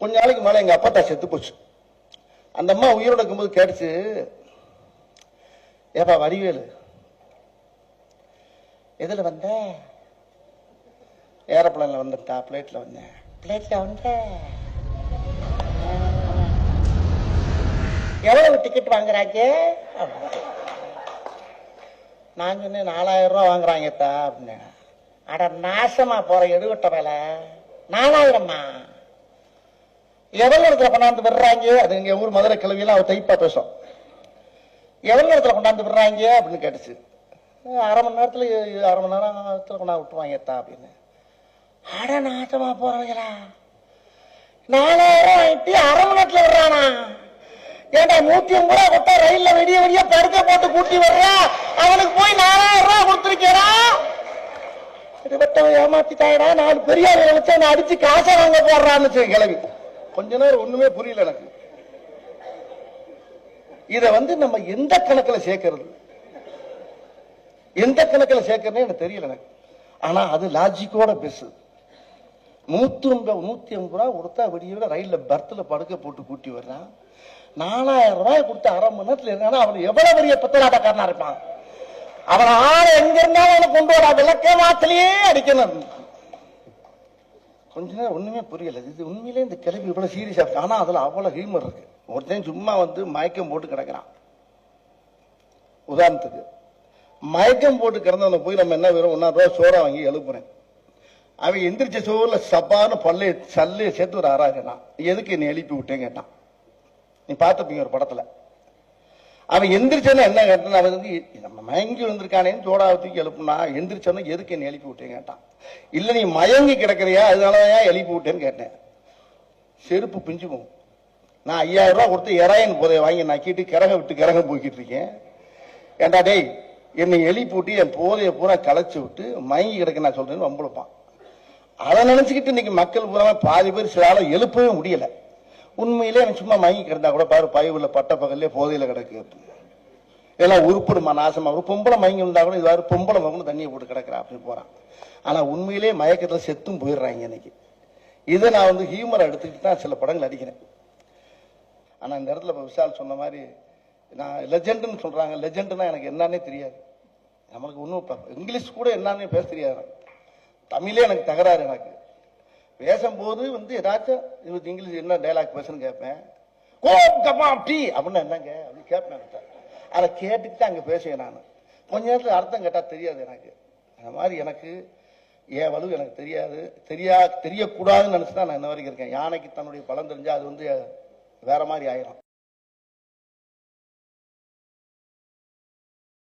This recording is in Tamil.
கொஞ்ச நாளைக்கு மேலே எங்கள் அப்பா செத்து போச்சு. அந்த அம்மா உயிரோட இருக்கும்போது கேட்டுச்சு ஏப்பா வடிவேலு எதில் வந்த? ஏரோப்ளேன்ல வந்துட்டா பிளேட்டில் வந்தேன் பிளேட்டில் வந்த. எவ்வளவு டிக்கெட் வாங்குறாங்க? நான் சொன்னேன் நாலாயிரம் ரூபா வாங்குறாங்கத்தா அப்படின்னு அட நாசமா போற எடுவட்ட வேலை. நாலாயிரமா? எவ்வளவு இடத்துல கொண்டாந்து விடுறாங்க? அது எங்க ஊர் மதுரை கிழவியெல்லாம் அவர் டைப்பா பேசும். எவ்வளவு இடத்துல கொண்டாந்து விடுறாங்க அப்படின்னு கேட்டுச்சு. அரை மணி நேரத்துல அரை மணி நேரத்துல கொண்டாந்து தான் அப்படின்னு. அட நாட்டமா போறவங்களா. நாலாயிரம் வாங்கிட்டு அரை மணி நேரத்துல விடுறானா? ஏண்டா நூத்தி ஐம்பது ரூபா கொடுத்தா ரயில்ல வெடிய வெடிய படுக்க போட்டு கூட்டி வர்றா அவனுக்கு போய் நாலாயிரம் ரூபாய் கொடுத்துருக்கேடா. இருபத்தவன் ஏமாத்திட்டாயடா. நாலு பெரிய வச்சு என்ன அடிச்சு காசை வாங்க போடுறான்னு சொல்லி கிளவி கொஞ்ச நேரம் ஒண்ணுமே புரியல எனக்கு. இத வந்து நம்ம எந்த கணக்கில் சேர்க்கறது? எந்த கணக்கில் சேர்க்கறதுன்னு எனக்கு தெரியல எனக்கு. ஆனா அது லாஜிக்கோட பேசுது நூத்தி ஐம்பது நூத்தி ஐம்பது ரூபா கொடுத்தா விடிய ரயில்ல பர்த்ல படுக்க போட்டு கூட்டி வர்றான் நாலாயிரம் ரூபாய் கொடுத்து அரை மணி நேரத்துல இருந்தானா அவன் எவ்வளவு பெரிய பித்தலாட்டக்காரனா இருப்பான்? அவன் ஆளை எங்க இருந்தாலும் அவனை கொண்டு வர விளக்க மாத்திலேயே அடிக்கணும். கொஞ்ச நேரம் ஒண்ணுமே புரியல. இது உண்மையிலே இந்த கிளம்பி இவ்வளவு சீரியஸா இருக்கு. ஆனா அதுல அவ்வளவு ஹியூமர் இருக்கு. ஒருத்தன் சும்மா வந்து மயக்கம் போட்டு கிடக்கிறான். உதாரணத்துக்கு மயக்கம் போட்டு கிடந்தவனை போய் நம்ம என்ன வேணும் ஒன்னா ரூபா சோறா வாங்கி எழுப்புறேன். அவன் எந்திரிச்ச சோறுல சப்பான்னு பல்லைய சல்லைய சேர்த்து ஒரு ஆறாயிரம் எதுக்கு என்னை எழுப்பி விட்டேன் கேட்டான். நீ பார்த்துப்பீங்க ஒரு படத்துல. அவன் எந்திரிச்சேன்னா என்ன கேட்டான்? அவன் வந்து நம்ம மயங்கி வந்திருக்கானேன்னு சோடாவை தூக்கி எழுப்புனா எந்திரிச்சோன்னா எதுக்கு என்ன எழுப்பி விட்டேன்னு கேட்டான். இல்ல நீ மயங்கி கிடக்குறியா? அதனாலதான் எழுப்பி விட்டேன்னு கேட்டேன். செருப்பு பிஞ்சு போகும் நான் ஐயாயிரம் ரூபாய் கொடுத்து இறாயன் போதைய வாங்கி நக்கிட்டு கிரக விட்டு கிரகம் போய்கிட்டு இருக்கேன். ஏண்டா டேய் என்னை எலி விட்டு என் போதைய பூரா களைச்சு விட்டு மயங்கி கிடக்க நான் சொல்றேன்னு வம்புழுப்பான் அதை நினைச்சுக்கிட்டு இன்னைக்கு மக்கள் பூரா பாதி பேர் சில எழுப்பவே முடியல. உண்மையிலே சும்மா மயங்கி கிடந்தா கூட பாரு பயவுல பட்ட பகல்லே போதையில கிடக்கு. இதெல்லாம் உருப்படுமா நாசமாக பொம்பளை மயங்கி இருந்தால் கூட இதுவாரு பொம்பளை மகனும் தண்ணியை போட்டு கிடக்குறா அப்படின்னு போகிறான் ஆனால் உண்மையிலே மயக்கத்தில் செத்தும் போயிடுறாங்க இன்னைக்கு. இதை நான் வந்து ஹியூமரை எடுத்துக்கிட்டு தான் சில படங்கள் அடிக்கிறேன் ஆனால் இந்த இடத்துல இப்போ விஷால் சொன்ன மாதிரி நான் லெஜெண்டுன்னு சொல்கிறாங்க லெஜெண்டுனா எனக்கு என்னன்னே தெரியாது. நம்மளுக்கு ஒன்றும் இங்கிலீஷ் கூட என்னன்னே பேச தெரியாது. தமிழே எனக்கு தகராறு எனக்கு. பேசும்போது வந்து ஏதாச்சும் இது இங்கிலீஷ் என்ன டைலாக் பேசுன்னு கேட்பேன். கோப் கபாப் டீ அப்படின்னா என்னங்க? அப்படின்னு கேட்பேன் அதை கேட்டுட்டு அங்கே பேசுவேன் நான். கொஞ்ச நேரத்தில் அர்த்தம் கேட்டால் தெரியாது எனக்கு. அந்த மாதிரி எனக்கு ஏன் வலு எனக்கு தெரியாது. தெரியா தெரியக்கூடாதுன்னு நினச்சி தான் நான் இன்ன வரைக்கும் இருக்கேன். யானைக்கு தன்னுடைய பலம் தெரிஞ்சால் அது வந்து வேற மாதிரி ஆயிரும்.